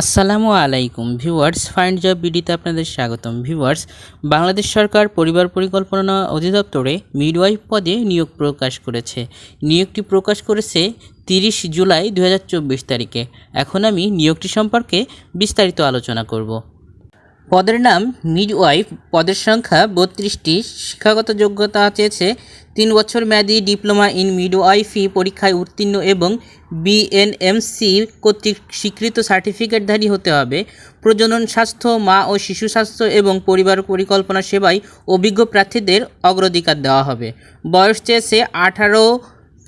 আসসালামু আলাইকুম viewers, find job বিডিতে আপনাদের স্বাগতম। ভিউয়ার্স, বাংলাদেশ সরকার পরিবার পরিকল্পনা অধিদপ্তরে মিডওয়াইফ পদে নিয়োগ প্রকাশ করেছে। নিয়োগটি প্রকাশ করেছে তিরিশ জুলাই দু হাজার চব্বিশ তারিখে। এখন আমি নিয়োগটি সম্পর্কে বিস্তারিত আলোচনা করব। পদের নাম মিডওয়াইফ, পদের সংখ্যা বত্রিশটি। শিক্ষাগত যোগ্যতা চেয়েছে তিন বছর মেয়াদী ডিপ্লোমা ইন মিডওয়াইফি পরীক্ষায় উত্তীর্ণ এবং বিএনএমসি কর্তৃক স্বীকৃত সার্টিফিকেটধারী হতে হবে। প্রজনন স্বাস্থ্য, মা ও শিশু স্বাস্থ্য এবং পরিবার পরিকল্পনা সেবায় অভিজ্ঞ প্রার্থীদের অগ্রাধিকার দেওয়া হবে। বয়স চেয়েছে আঠারো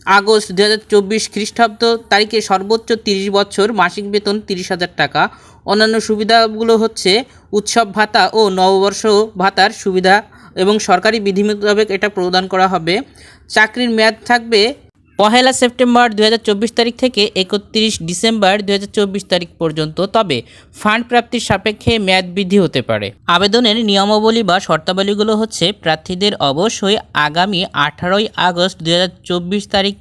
আগস্ট দু হাজার চব্বিশ খ্রিস্টাব্দ তারিখে সর্বোচ্চ তিরিশ বছর, মাসিক বেতন তিরিশ হাজার টাকা। অন্যান্য সুবিধাগুলো হচ্ছে উৎসব ভাতা ও নববর্ষ ভাতার সুবিধা এবং সরকারি বিধি মোতাবেক এটা প্রদান করা হবে। চাকরির মেয়াদ থাকবে পহেলা সেপ্টেম্বর দু হাজার চব্বিশ তারিখ থেকে একত্রিশ ডিসেম্বর দু হাজার চব্বিশ তারিখ পর্যন্ত, তবে ফান্ড প্রাপ্তির সাপেক্ষে মেয়াদ বৃদ্ধি হতে পারে। আবেদনের নিয়মাবলী বা শর্তাবলীগুলো হচ্ছে, প্রার্থীদের অবশ্যই আগামী আঠারোই আগস্ট দু হাজার চব্বিশ তারিখ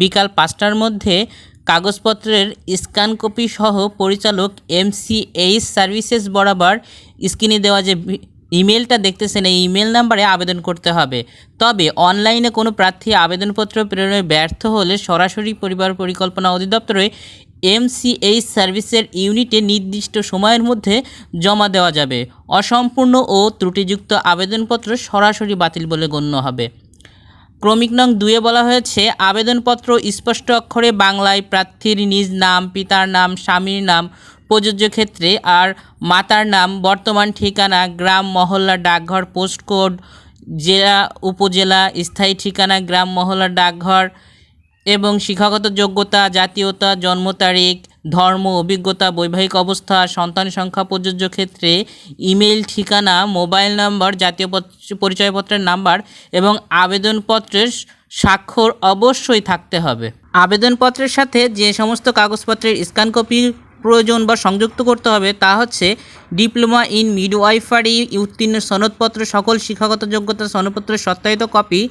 বিকাল পাঁচটার মধ্যে কাগজপত্রের স্ক্যান কপি সহ পরিচালক এমসিএইচ সার্ভিসেস বরাবর স্ক্রিনে দেওয়া যে ইমেলটা দেখতেছেন, এই ইমেল নাম্বারে আবেদন করতে হবে। তবে অনলাইনে কোনো প্রার্থী আবেদনপত্র প্রেরণে ব্যর্থ হলে সরাসরি পরিবার পরিকল্পনা অধিদপ্তরে এমসিএইচ সার্ভিসের ইউনিটে নির্দিষ্ট সময়ের মধ্যে জমা দেওয়া যাবে। অসম্পূর্ণ ও ত্রুটিযুক্ত আবেদনপত্র সরাসরি বাতিল বলে গণ্য হবে। ক্রমিক নং দুয়ে বলা হয়েছে, আবেদনপত্র স্পষ্ট অক্ষরে বাংলায় প্রার্থীর নিজ নাম, পিতার নাম, স্বামীর নাম প্রযোজ্য ক্ষেত্রে আর মাতার নাম, বর্তমান ঠিকানা, গ্রাম, মহল্লা, ডাকঘর পোস্ট কোড জেলা, উপজেলা, স্থায়ী ঠিকানা, গ্রাম, মহল্লা, ডাকঘর এবং শিক্ষাগত যোগ্যতা, জাতীয়তা, জন্ম তারিখ, ধর্ম, অভিজ্ঞতা, বৈবাহিক অবস্থা, সন্তান সংখ্যা প্রযোজ্য ক্ষেত্রে ইমেল ঠিকানা, মোবাইল নম্বর, জাতীয় পরিচয়পত্রের নাম্বার এবং আবেদনপত্রের স্বাক্ষর অবশ্যই থাকতে হবে। আবেদনপত্রের সাথে যে সমস্ত কাগজপত্রের স্ক্যান কপি প্রয়োজন বা সংযুক্ত করতে হবে, তা হচ্ছে ডিপ্লোমা ইন মিডওয়াইফারি, উত্তীর্ণ সনদপত্র, সকল শিক্ষাগত যোগ্যতা সনদপত্রের সত্যায়িত কপি,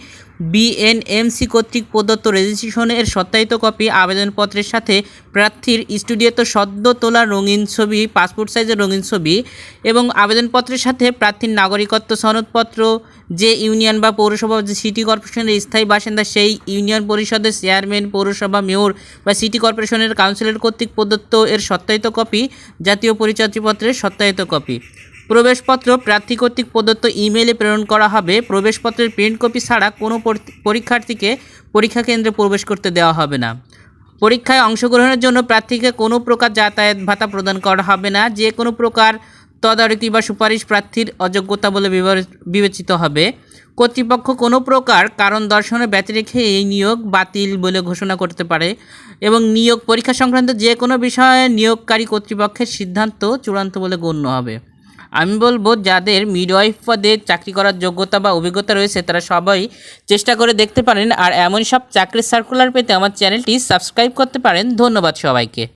বিএনএমসি কর্তৃক প্রদত্ত রেজিস্ট্রেশনের সত্যায়িত কপি, আবেদনপত্রের সাথে প্রার্থীর স্টুডিওতে সদ্য তোলা রঙিন ছবি, পাসপোর্ট সাইজের রঙিন ছবি এবং আবেদনপত্রের সাথে প্রার্থীর নাগরিকত্ব সনদপত্র, যে ইউনিয়ন বা পৌরসভা যে সিটি কর্পোরেশনের স্থায়ী বাসিন্দা, সেই ইউনিয়ন পরিষদের চেয়ারম্যান, পৌরসভা মেয়র বা সিটি কর্পোরেশনের কাউন্সিলর কর্তৃক প্রদত্ত এর সত্যায়িত কপি, জাতীয় পরিচয়পত্রের সত্যায়িত কপি। প্রবেশপত্র প্রার্থী কর্তৃক প্রদত্ত ইমেলে প্রেরণ করা হবে। প্রবেশপত্রের প্রিন্ট কপি ছাড়া কোনো পরীক্ষার্থীকে পরীক্ষা কেন্দ্রে প্রবেশ করতে দেওয়া হবে না। পরীক্ষায় অংশগ্রহণের জন্য প্রার্থীকে কোনো প্রকার যাতায়াত ভাতা প্রদান করা হবে না। যে কোনো প্রকার তদারকি বা সুপারিশ প্রার্থীর অযোগ্যতা বলে বিবেচিত হবে। কর্তৃপক্ষ কোনো প্রকার কারণ দর্শনে ব্যতি রেখে এই নিয়োগ বাতিল বলে ঘোষণা করতে পারে এবং নিয়োগ পরীক্ষা সংক্রান্ত যে কোনো বিষয়ে নিয়োগকারী কর্তৃপক্ষের সিদ্ধান্ত চূড়ান্ত বলে গণ্য হবে। আমি বলব, যাদের মিডওয়াইফ পদে চাকরি করার যোগ্যতা বা অভিজ্ঞতা রয়েছে, তারা সবাই চেষ্টা করে দেখতে পারেন। আর এমন সব চাকরির সার্কুলার পেতে আমার চ্যানেলটি সাবস্ক্রাইব করতে পারেন। ধন্যবাদ সবাইকে।